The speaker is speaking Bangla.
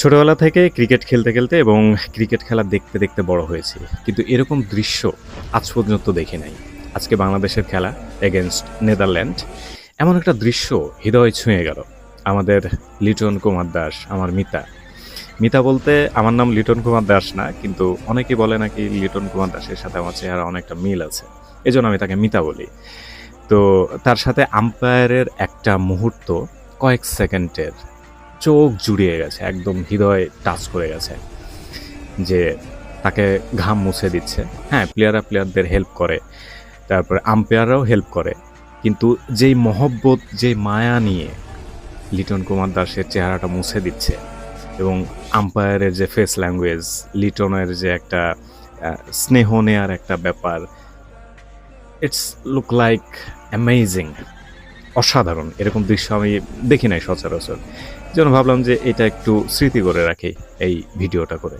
ছোটবেলা থেকে ক্রিকেট খেলতে খেলতে এবং ক্রিকেট খেলা দেখতে দেখতে বড় হয়েছি। কিন্তু এরকম দৃশ্য আজ পর্যন্ত দেখি নাই। আজকে বাংলাদেশের খেলা এগেনস্ট নেদারল্যান্ড এমন একটা দৃশ্য হৃদয় ছুঁয়ে গেল। আমাদের লিটন কুমার দাস, আমার মিতা। মিতা বলতে আমার নাম লিটন কুমার দাস না, কিন্তু অনেকে বলে নাকি লিটন কুমার দাসের সাথে আমার চেহারা অনেকটা মিল আছে। এজন্য আমি তাকে মিতা বলি। তো তার সাথে আম্পায়ারের একটা মুহূর্ত কয়েক সেকেন্ডের চোখ জুড়িয়ে গেছে, একদম হৃদয় টাচ করে গেছে, যে তাকে ঘাম মুছে দিচ্ছে। হ্যাঁ প্লেয়াররা প্লেয়ারদের হেল্প করে, তারপরে আম্পায়াররাও হেল্প করে, কিন্তু যেই মহব্বত যে মায়া নিয়ে লিটন কুমার দাসের চেহারাটা মুছে দিচ্ছে এবং আম্পায়ারের যে ফেস ল্যাঙ্গুয়েজ লিটনের যে একটা স্নেহ নেয়ার একটা ব্যাপার ইটস লুক লাইক অ্যামেজিং অসাধারণ। এরকম দৃশ্য আমি দেখি নাই সচরাচর। যেন ভাবলাম যে এটা একটু স্মৃতি করে রাখি এই ভিডিওটা করে।